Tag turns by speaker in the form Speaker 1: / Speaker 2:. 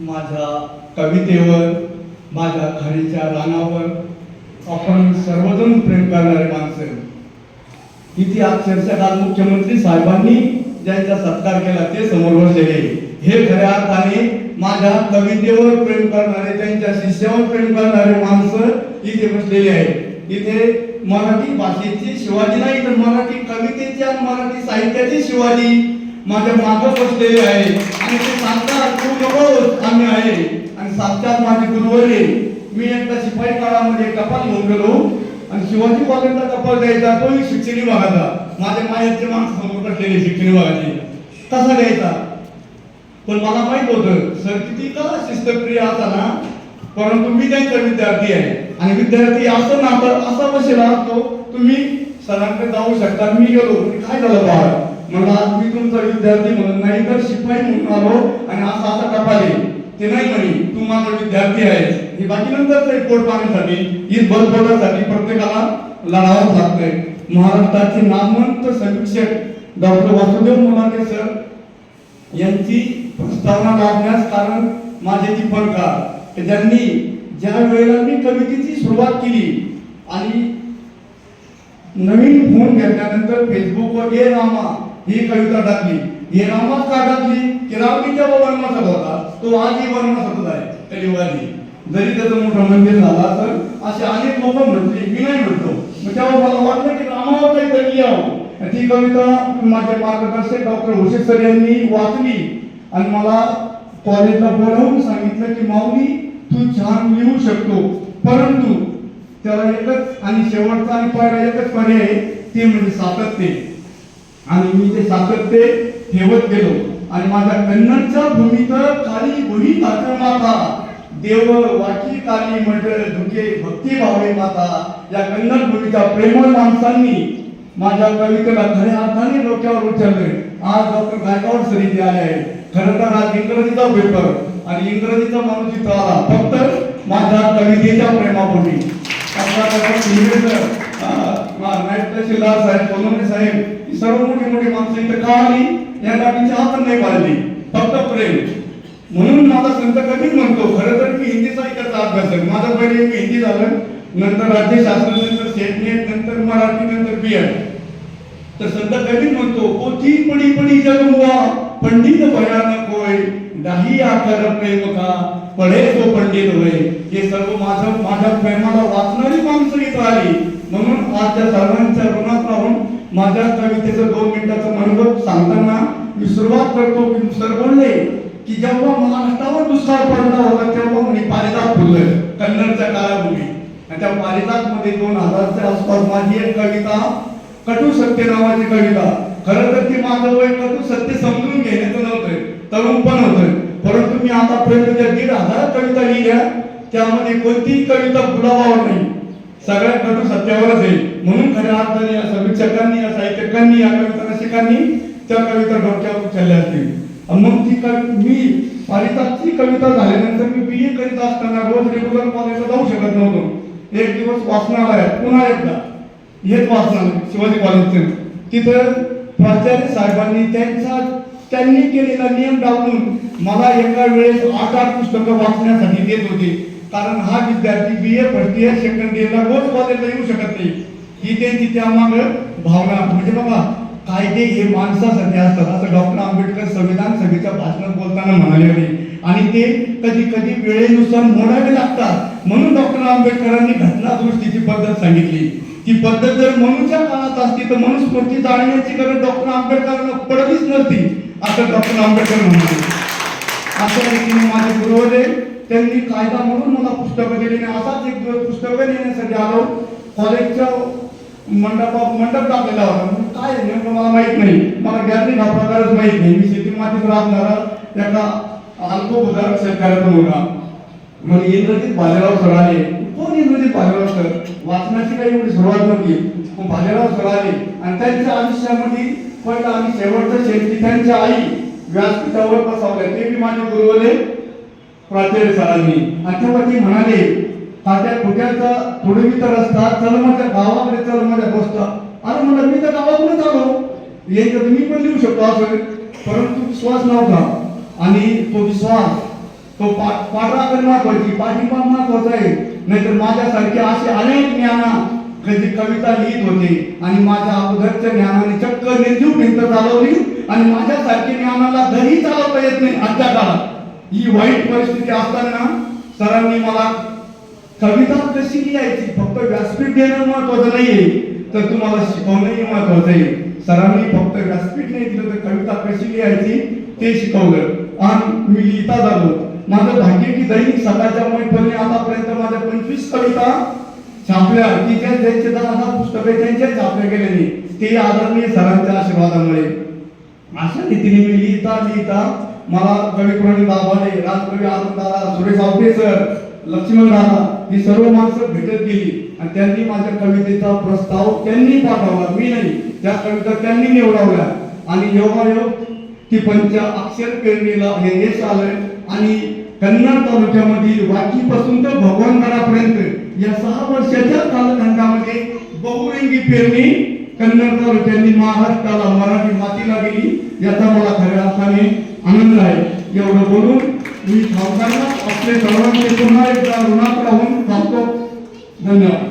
Speaker 1: माझ्या कवितेवर माझ्या खाडीच्या रानावर आपण सर्वजण प्रेम करणारे माणसं इथे अक्षरशः काल मुख्यमंत्री साहेबांनी ज्यांचा सत्कार केला ते समोर बसलेले हे खऱ्या अर्थाने माझ्या कवितेवर प्रेम करणारे त्यांच्या शिष्यावर प्रेम करणारे माणसं इथे बसलेले आहेत. इथे मराठी भाषेची शिवाजी नाही तर मराठी कवितेची आणि मराठी साहित्याची शिवाजी माझ्या मागं बसलेले आहे आणि ते सांगतात तू आम्ही आहे. आणि साक्षात माझे गुरुवरे मी एकदा शिपाई काळामध्ये कपाल घेऊन गेलो. आणि शिवाजी कॉलेजला कपाल द्यायचा तोही शिक्षण विभागाचा माझ्या मायाचे माणसं समोर बसलेले शिक्षण विभागाचे तसा द्यायचा पण मला माहीत होतं सर किती का शिस्तप्रिय असा ना परंतु मी त्यांचा विद्यार्थी आहे. आणि विद्यार्थी असं नातं असा बसेला असतो तुम्ही सरांकडे जाऊ शकता. मी गेलो. काय झालं बाळ मला मी तुमचा विद्यार्थी म्हणून नाही तर शिपाई म्हणून आलो आणि असा असा टपाले. ते नाही म्हणे तू माझा विद्यार्थी आहेस. हे बाकी नंतर एक पोट पाण्यासाठी ही बलपोटासाठी प्रत्येकाला लढावं लागतंय. महाराष्ट्राचे नामवंत समीक्षक डॉक्टर वासुदेव मुलाने सर यांची प्रस्तावना लावण्यास कारण माझे टिप्पणकार की ज्यांनी ज्या वेळेला मी कवितेची सुरुवात केली आणि नवीन फोन घेतल्यानंतर फेसबुकवर ये रामा ही कविता टाकली. हे रामात का टाकली? की राम मी वनवासात होता तो आजही वनवासातच आहे. कलियुगाने जरी त्याचं मोठं मंदिर झाला तर असे अनेक लोक म्हटले मी नाही म्हणतो. मग तेव्हा मला वाटलं की रामावर काहीतरी लिहावं. ती कविता माझे मार्गदर्शक डॉक्टर हुशेद सर यांनी वाचली. आणि मला कॉलेजला बोलावून सांगितलं की माऊली तू छान लिहू शकतो. परंतु त्याला एकच आणि शेवटचा आणि पहिला एकच पर्याय ते म्हणजे सातत्य. आणि मी ते सातत्य ठेवत गेलो. आणि माझ्या कन्नडच्या भूमीत काली भुई माता देव वाकी काली मंडळ धुके भक्ती भावे माता या कन्नड भूमीच्या प्रेमळ माणसांनी माझ्या कवितेला खऱ्या अर्थाने डोक्यावर उचलले आज डॉक्टर गायकवाड सर इथे आले आहे. खरं तर आज इंग्रजीचा पेपर आणि इंग्रजीचा माणूस इथं आला. फक्त माझ्या कवितेच्या प्रेमापोटी. आपला नाईट साहेब सोनवणे साहेब सर्व मोठी मोठी माणसं इथं का आली? या गाठीची आपण नाही पाहिली फक्त प्रेम. म्हणून माझा संत कधीच म्हणतो खरं तर मी हिंदीचा इकडचा अभ्यास आहे. माझं पहिले मी हिंदी झालं नंतर राज्यशास्त्र नंतर सेटनेट नंतर मराठी नंतर बी तर संत कधीच म्हणतो पोथी पडी पडी जग मुआ पंडित भयानक होय दाही आकार प्रेम का? पडे तो पंडित होय. हे सर्व माझं माझ्या प्रेमाला वाचणारी माणसं इथं आली. म्हणून आज त्या सर्वांच्या ऋणात राहून माझ्या कवितेचं दोन मिनिटाचं मनोगत सांगताना मी सुरुवात करतो की सर बोलले की जेव्हा महाराष्ट्रावर दुष्काळ पडला होता तेव्हा मी पारिजात फुललं कन्नडच्या काळापूर्वी आणि त्या पारिजात मध्ये दोन हजारच्या आसपास माझी एक कविता कटू सत्य नावाची कविता. खरं तर ती माझं वय कटू सत्य समजून घेण्याचं नव्हतं तरुण पण होतं. परंतु मी आतापर्यंत ज्या दीड हजार कविता लिहिल्या त्यामध्ये कोणतीही कविता गुलाबावर नाही. सगळ्या कटू सत्यावरच आहे. म्हणून खऱ्या अर्थाने या लेखकांनी या साहित्यकांनी या कविता रसिकांनी त्या कविता डोक्यावर उचलल्या असतील. मग ती कवि मी पारिताची कविता झाल्यानंतर मी बी ए करीत असताना रोज रेग्युलर कॉलेजला जाऊ शकत नव्हतो. एक दिवस वाचनालयात पुन्हा एकदा. हेच वाचनालय शिवाजी कॉलेजचे तिथं प्राचार्य साहेबांनी त्यांचा त्यांनी केलेला नियम डावलून मला एका वेळेस आठ आठ पुस्तकं वाचण्यासाठी देत होते. कारण हा विद्यार्थी B A first year second इयरला रोज कॉलेजला येऊ शकत नाही. ही त्यांची त्यामाग भावना. म्हणजे बाबा कायदे हे माणसासाठी असतात. असं डॉक्टर आंबेडकर संविधान सभेच्या भाषणात बोलताना म्हणाले होते. आणि ते कधी कधी वेळेनुसार मोडावे लागतात. म्हणून डॉक्टर आंबेडकरांनी घटनादृष्टीची पद्धत सांगितली. ती पद्धत जर मनुच्या काळात असती तर मनुस्मृती जाणण्याची गरज डॉक्टर आंबेडकरांना पडलीच नसती असं डॉक्टर आंबेडकर म्हणाले. अशा रीतीने माझे पूर्वज त्यांनी कायदा म्हणून मला पुस्तकं दिली आणि असाच एक दिवस पुस्तकं लिहिण्यासाठी आलो. कॉलेजच्या मंडपात मंडप टाकलेला होता. म्हणून काय नेमकं मला माहीत नाही. मला गॅदरिंग हा प्रकारच माहीत नाही. मी शेती मातीत राहणारा त्याचा अल्पभूधारक शेतकऱ्याचा मुलगा मग इंद्रजित भालेराव सर आले. कोण इंद्रजित भालेराव सर? वाचनाची काही एवढी सुरुवात नव्हती. पण भालेराव सर आले. आणि त्यांच्या आयुष्यामध्ये पहिलं आम्ही शेवटचं शेती त्यांच्या आई व्यासपीठावर बसवल्या. ते बी माझे गुरुवले प्राचार्य सरांनी. आणि तेव्हा ते म्हणाले तात्या कुठ्याचा थोडे मी तर रस्ता चल माझ्या गावाकडे चल म्हणजे माझ्या बसता अरे म्हणलं मी तर गावाकडूनच आलो हे तर मी पण लिहू शकतो असं. परंतु विश्वास नव्हता. आणि तो विश्वास तो पाठ पाठराखण महत्वाची पाठिंबा महत्त्वाचा आहे. नाहीतर माझ्यासारखे असे अनेक ज्ञाना कधी कविता लिहित होते. आणि माझ्या अगोदरच्या ज्ञानाने चक्क निर्जीव भिंत चालवली. आणि माझ्यासारखे ज्ञानाला घरी चालवता येत नाही आजच्या काळात. ही वाईट परिस्थिती असताना सरांनी मला कविता कशी लिहायची? फक्त व्यासपीठ देणं महत्वाचं नाहीये. तर तुम्हाला शिकवणंही महत्वाचं आहे. सरांनी फक्त व्यासपीठ नाही दिलं तर कविता कशी लिहायची? ते शिकवलं. आणि मी लिहिता झालो माझं भाग्य की दैनिक सकाळच्या मैफलने आतापर्यंत माझ्या पंचवीस कविता छापल्या. की ज्या त्यांचे आता पुस्तके पुस्तकं त्यांच्या छापल्या गेलेली ते आदरणीय सरांच्या आशीर्वादामुळे. अशा रीतीने मी लिहिता लिहिता मला कविप्रवीण दाभाडे राजकवी आनंद सुरेश आवटे सर लक्ष्मण दादा ही सर्व माणसं भेटत गेली आणि त्यांनी माझ्या कवितेचा प्रस्ताव त्यांनी पाठवला. मी नाही. त्या कविता त्यांनी निवडवल्या. आणि योगायोग ती पंचा अक्षर पेरणीला हे यश आलंय आणि कन्नड तालुक्यामधील वाकीपासून तर भगवानगडापर्यंत या सहा वर्षाच्या कालखंडामध्ये बहुरंगी पेरणी कन्नड तालुक्यांनी महाराष्ट्राला मराठी मातीला गेली. याचा मला खऱ्या अर्थाने आनंद आहे. एवढं बोलून मी थांबताना आपले सर्वांचे पुन्हा एकदा ऋणात राहून थांबतो धन्यवाद.